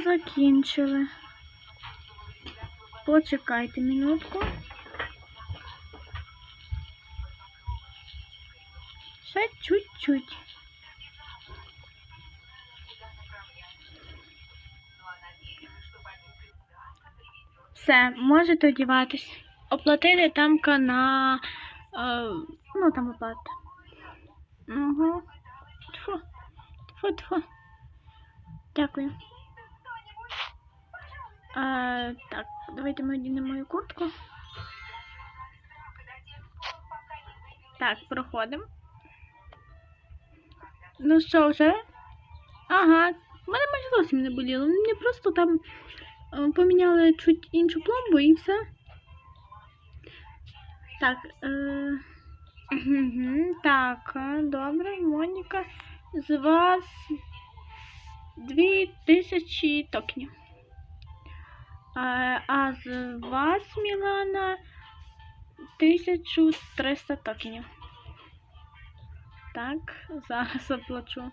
Закінчили. Почекайте минутку. Ще чуть-чуть. Все, можете одіватись. Оплатили там на. Е, ну, там оплата. Угу. Тьфу. Тьфу, тьфу. Дякую. А, так, давайте ми одінемо мою куртку. Так, проходимо. Ну що, вже? Ага. В мене майже зовсім не боліло. Мені просто там е, поміняли чуть іншу пломбу і все. Так, е... так, е, добре, Моніка. З вас дві тисячі токенів. А, з вас, Мілана, 1300 токенів. Так, зараз оплачу.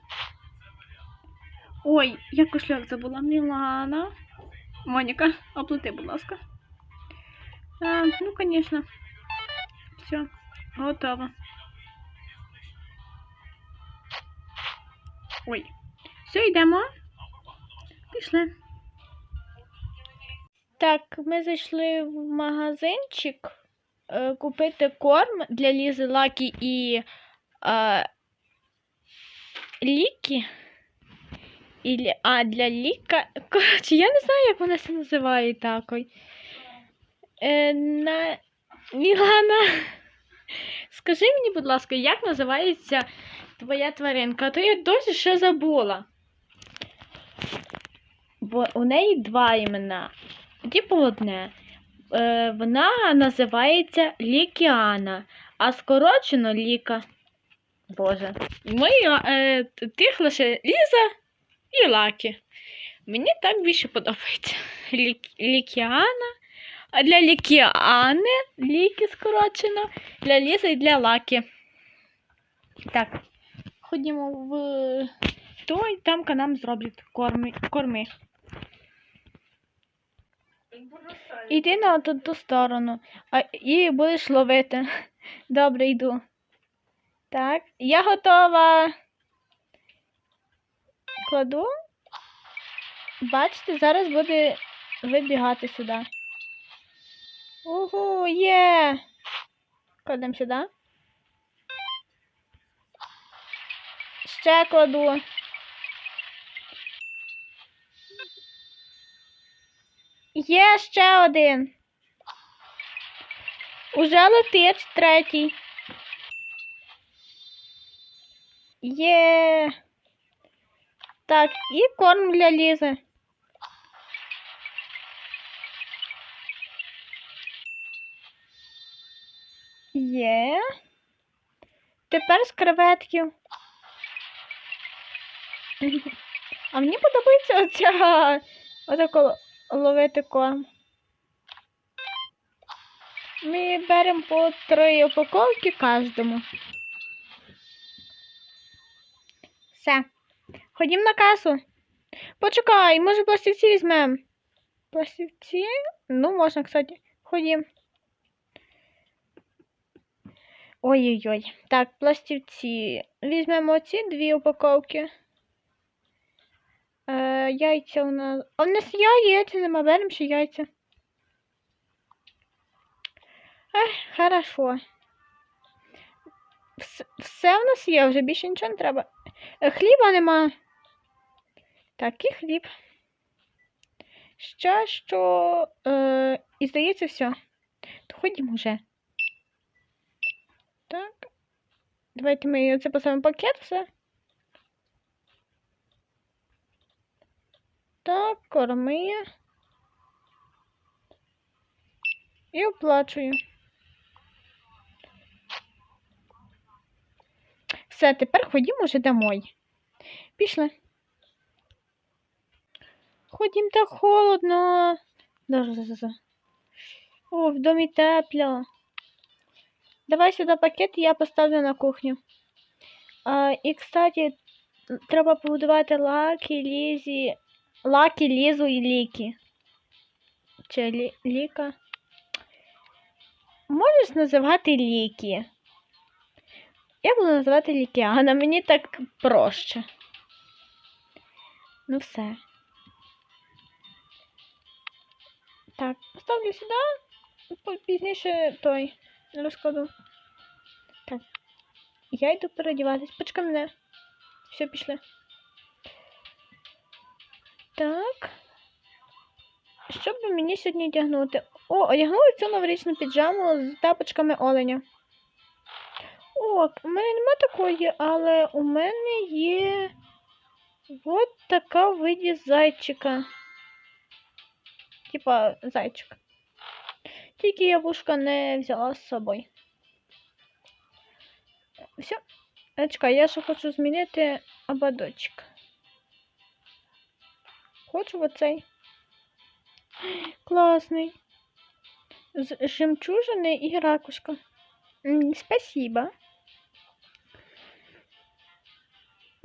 Ой, я кошляк забула. Мілана. Моніка, оплати, будь ласка. А, ну, звісно. Все, готово. Ой. Все, йдемо. Пішли. Так, ми зайшли в магазинчик е, купити корм для Лізи Лакі і е, Лікі. І, а для Ліка. Коротше, я не знаю, як вона це називає такою. Е, на... Мілана. Скажи мені, будь ласка, як називається твоя тваринка? А то я досі ще забула. Бо у неї два імена. Типу одне. Е, вона називається Лікіана, а скорочено Ліка. Боже. Ми е, тих лише Ліза і Лакі. Мені так більше подобається. Лік, Лікіана. А для Лікіани Ліки скорочено, для Лізи і для Лакі. Так. Ходімо в той, там нам зроблять корми. корми. Іди на ту, ту сторону, а і будеш ловити. Добре, йду. Так, я готова. Кладу. Бачите, зараз буде вибігати сюди. Ого, є. Кладемо сюди. Ще кладу. Є ще один. Уже летить третій. Є. Так, і корм для Лізи. Є. Тепер з креветків. А мені подобається оця отако ловити корм. Ми беремо по три упаковки кожному. Все. Ходім на касу. Почекай, може пластівці візьмемо. Пластівці? Ну, можна, кстати. Ходім. Ой-ой-ой. Так, пластівці. Візьмемо ці дві упаковки. Е, яйця у нас. А у нас яйця, нема, беремо ще яйця. Ех, хорошо. Все, все в нас є, вже більше нічого не треба. Е, Хліба нема. Так, і хліб. Ще що. Е, і здається, все. То ходімо вже. Так. Давайте ми це поставимо пакет все. Так, корми. І оплачую. Все, тепер ходімо вже домой. Пішли. Ходім так холодно. О, в домі тепло. Давай сюди пакет, я поставлю на кухню. А, і, кстати, треба побудувати лаки, лізі. Лаки, лізу і ліки. Чи лі... ліка? Можеш називати ліки. Я буду називати Лікіана, мені так проще. Ну все. Так, ставлю сюди, пізніше той розкладу. Так. Я йду переодіватись. Почекай мене. Все, пішли. Так. Що би мені сьогодні одягнути? О, одягнула цю новорічну піджаму з тапочками оленя. О, у мене нема такої, але у мене є от така в виді зайчика. Типа зайчик. Тільки я вушка не взяла з собою. Все. Чекай, я ще хочу змінити ободочок. Хочу оцей. Класний. З жемчужини і ракушка. М, Спасибо.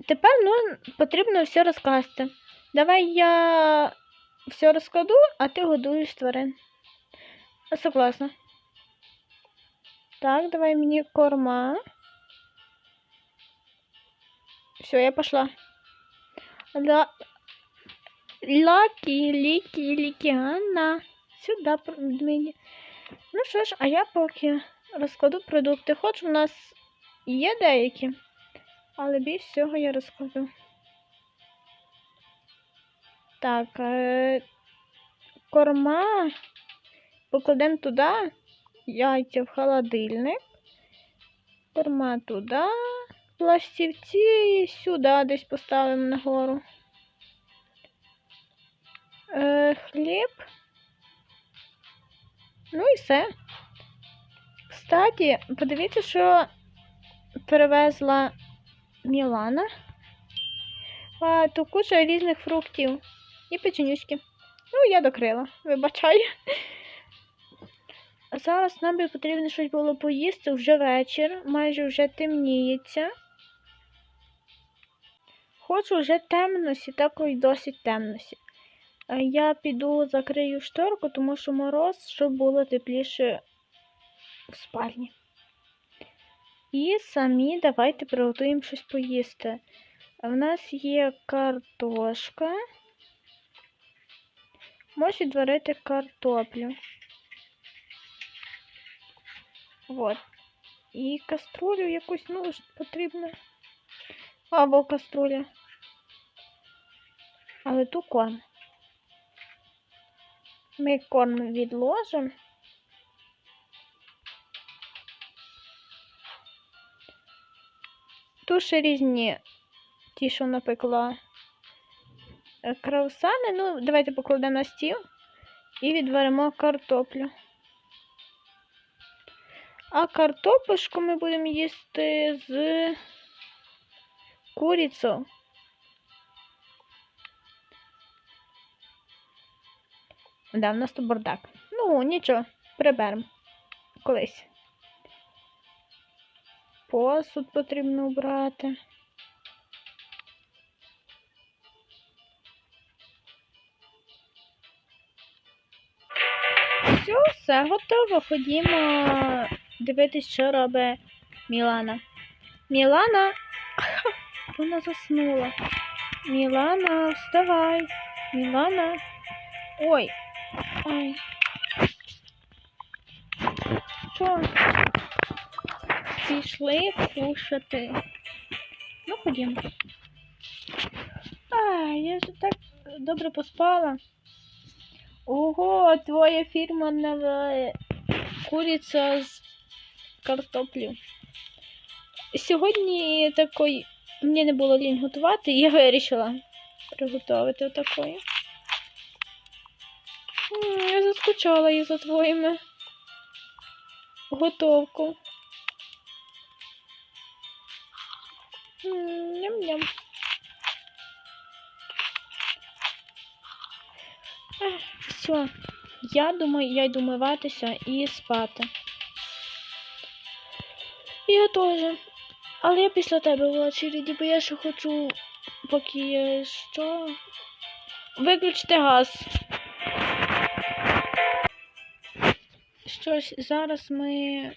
Тепер ну, потрібно все розкласти. Давай я все розкладу, а ти годуєш тварин. Согласна. Так, давай мені корма. Все, я пошла. Ла... Лаки, ліки, лікіана. Сюди мені. Ну що ж, а я поки розкладу продукти. Хоч у нас є деякі, але більш всього я розкладу. Так, е... корма покладемо туди, яйця в холодильник, корма туди, пластівці сюди десь поставимо нагору. Е, хліб. Ну і все. Кстати, подивіться, що перевезла Мілана. А, тут куча різних фруктів і печенюшки. Ну, я докрила, вибачай. А Зараз нам потрібно щось було поїсти вже вечір, майже вже темніється. Хочу вже темності, такої досить темності. А Я піду закрию шторку, тому що мороз, щоб було тепліше в спальні. І самі давайте приготуємо щось поїсти. В нас є картошка. Можу відварити картоплю. Вот. І каструлю якусь, ну, потрібно. Або каструля. Але ту корм. Ми корм відложимо. Ще різні ті, що напекла е, краусани. Ну, давайте покладемо на стіл і відваримо картоплю. А картопушку ми будемо їсти з курицею. Да, в нас тут бардак. Ну, нічого, приберемо. Колись. Посуд потрібно убрати. Все, все готово. Ходімо дивитись, що робить Мілана. Мілана. Вона заснула. Мілана, вставай. Мілана. Ой. Ой. Що? Пішли кушати. Ну, ходімо. А, я ж так добре поспала. Ого, твоя фірмана куриця з картоплю. Сьогодні такої мені не було лінь готувати, я вирішила приготувати такої. Я заскучала і за твоїми готовку. Ням-ням. Все, я думаю, я йду миватися і спати. Я теж. Але я після тебе в очереді, бо я ще хочу, поки що. Виключити газ. Що ж, зараз ми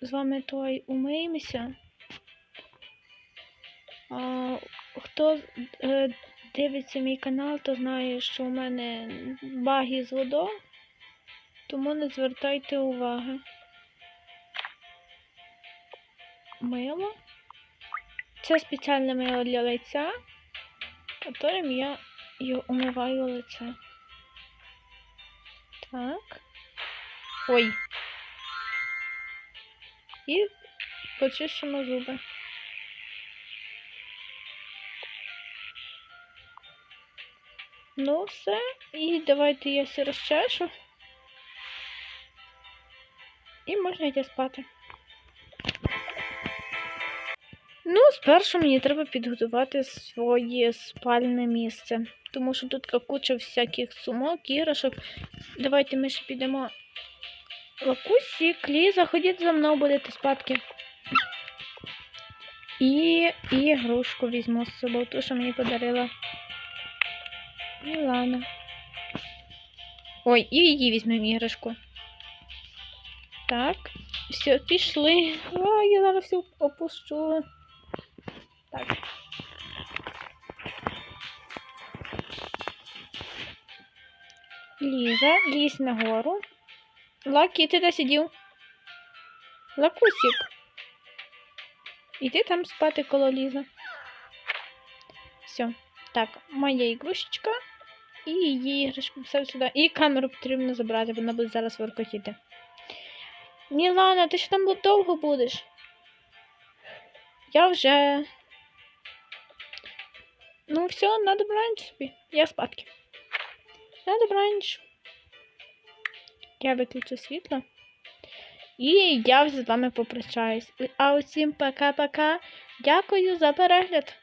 з вами той умиємося. А, хто е, дивиться мій канал, то знає, що у мене баги з водою, тому не звертайте уваги. Мило. Це спеціальне мило для лиця, которым я і умиваю лице. Так. Ой. І почищимо зуби. Ну, все. І давайте я все розчешу. І можна йти спати. Ну, спершу мені треба підготувати своє спальне місце. Тому що тут куча всяких сумок, іграшок. Давайте ми ще підемо. Лакусі, Кліза, ходіть за мною, будете спадки. І, і ігрушку візьму з собою, ту, що мені подарила Мілана. Ой, і її візьмемо іграшку. Так, все, пішли. Ой, я зараз все опущу. Так. Ліза, лізь нагору. Лакі, ти де сидів? Лакусік. Іди там спати коло Ліза. Все. Так, моя ігрушечка. І її іграшку все сюди. І камеру потрібно забрати, вона буде зараз воркотіти. Мілана, ти ж там довго будеш? Я вже. Ну, все, на добраніч собі. Я спадки. На добраніч. Я виключу світло. І я з вами попрощаюсь. А усім пока-пока. Дякую за перегляд.